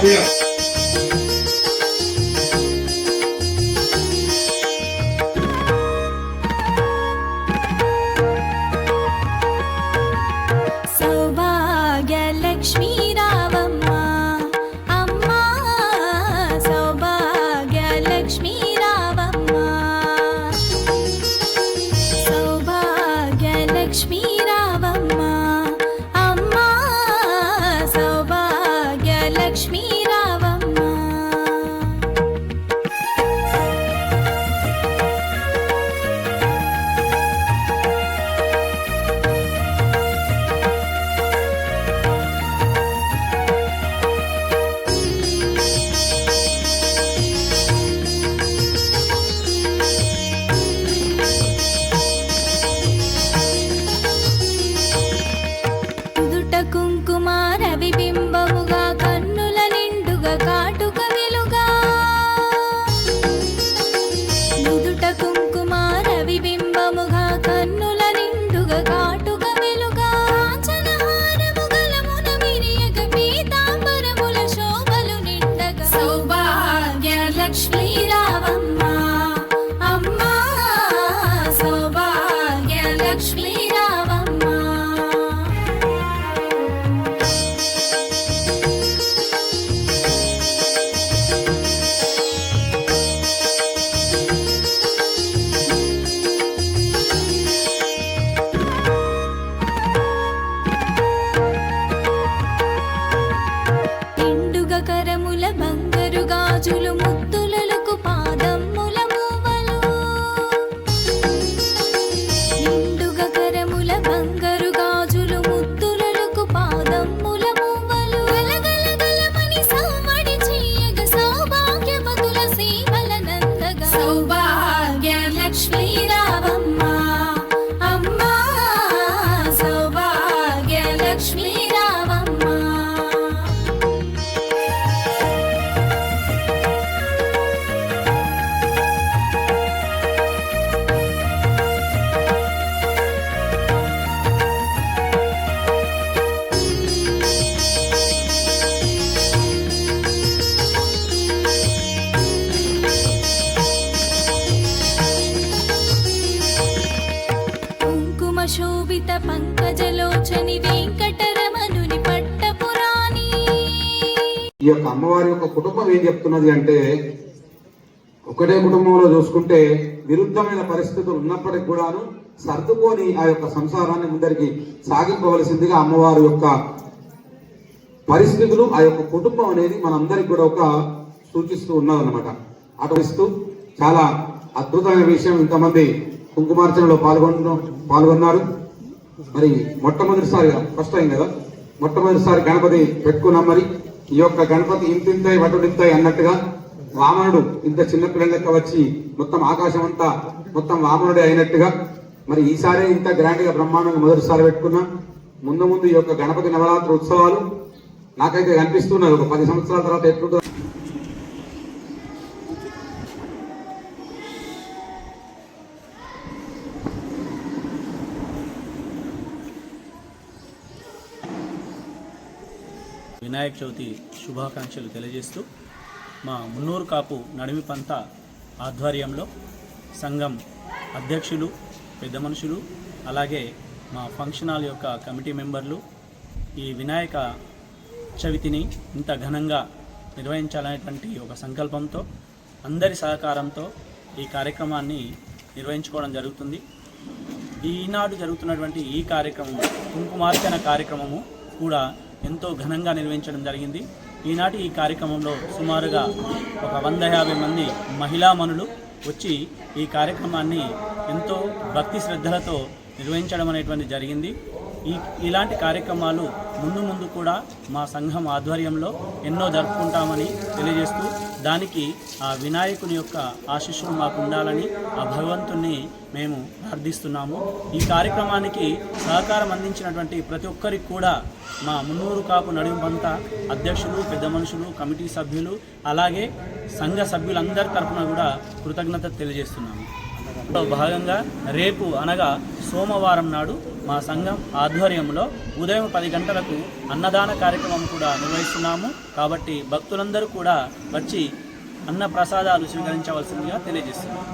Yeah. నుదుట కుంకుమార విబింబముగా కన్నుల నిండుగా కాటుక వెలుగా నుదుట కుంకుమార విబింబముగా కన్నుల నిండుగా కాటుక వెలుగా చనహారము గలమున విరియగ పీతాంబరముల శోభలు నిండగా. సౌభాగ్య లక్ష్మీ ఈ యొక్క అమ్మవారి యొక్క కుటుంబం ఏం చెప్తున్నది అంటే ఒకటే కుటుంబంలో చూసుకుంటే విరుద్ధమైన పరిస్థితులు ఉన్నప్పటికి కూడాను సర్దుకొని ఆ యొక్క సంసారాన్ని ముందరికి సాగింపవలసిందిగా అమ్మవారి యొక్క పరిస్థితులు ఆ యొక్క కుటుంబం అనేది మనందరికి కూడా ఒక సూచిస్తూ ఉన్నదన్నమాట. అటు చాలా అద్భుతమైన విషయం ఇంతమంది కుంకుమార్చనలో పాల్గొన్న పాల్గొన్నారు. మరి మొట్టమొదటిసారిగా ఫస్ట్ టైం కదా? మొట్టమొదటిసారి గణపతి పెట్టుకున్నాం మరి. ఈ యొక్క గణపతి ఇంతింతాయి వటుడింతాయి అన్నట్టుగా వామనుడు ఇంత చిన్నపిల్లల లెక్క వచ్చి మొత్తం ఆకాశం అంతా మొత్తం వామనుడే అయినట్టుగా మరి ఈసారి ఇంత గ్రాండ్గా బ్రహ్మాండంగా మొదటిసారి పెట్టుకున్నాం. ముందు ముందు ఈ యొక్క గణపతి నవరాత్రి ఉత్సవాలు నాకైతే కనిపిస్తున్నది ఒక పది సంవత్సరాల తర్వాత ఎట్లుంటుందో వినాయక చవితి శుభాకాంక్షలు తెలియజేస్తూ మా మున్నూరు కాపు నడిమి పంత ఆధ్వర్యంలో సంఘం అధ్యక్షులు పెద్ద మనుషులు అలాగే మా ఫంక్షన్ హాల్ యొక్క కమిటీ మెంబర్లు ఈ వినాయక చవితిని ఇంత ఘనంగా నిర్వహించాలనేటువంటి ఒక సంకల్పంతో అందరి సహకారంతో ఈ కార్యక్రమాన్ని నిర్వహించుకోవడం జరుగుతుంది. ఈనాడు జరుగుతున్నటువంటి ఈ కార్యక్రమం కుంకుమార్చన కార్యక్రమము కూడా ఎంతో ఘనంగా నిర్వహించడం జరిగింది. ఈనాటి ఈ కార్యక్రమంలో సుమారుగా ఒక వంద యాభై మంది మహిళామణులు వచ్చి ఈ కార్యక్రమాన్ని ఎంతో భక్తి శ్రద్ధలతో నిర్వహించడం అనేటువంటి జరిగింది. ఈ ఇలాంటి కార్యక్రమాలు ముందు ముందు కూడా మా సంఘం ఆధ్వర్యంలో ఎన్నో జరుపుకుంటామని తెలియజేస్తూ దానికి ఆ వినాయకుని యొక్క ఆశీస్సులు మాకు ఉండాలని ఆ భగవంతుణ్ణి మేము ప్రార్థిస్తున్నాము. ఈ కార్యక్రమానికి సహకారం అందించినటువంటి ప్రతి ఒక్కరికి కూడా మా మున్నూరు కాపు నడుంబంత అధ్యక్షులు పెద్ద మనుషులు కమిటీ సభ్యులు అలాగే సంఘ సభ్యులందరి తరఫున కూడా కృతజ్ఞత తెలియజేస్తున్నాము. భాగంగా రేపు అనగా సోమవారం నాడు మా సంఘం ఆధ్వర్యంలో ఉదయం పది గంటలకు అన్నదాన కార్యక్రమం కూడా నిర్వహిస్తున్నాము. కాబట్టి భక్తులందరూ కూడా వచ్చి అన్న ప్రసాదాలు స్వీకరించవలసిందిగా తెలియజేస్తున్నాము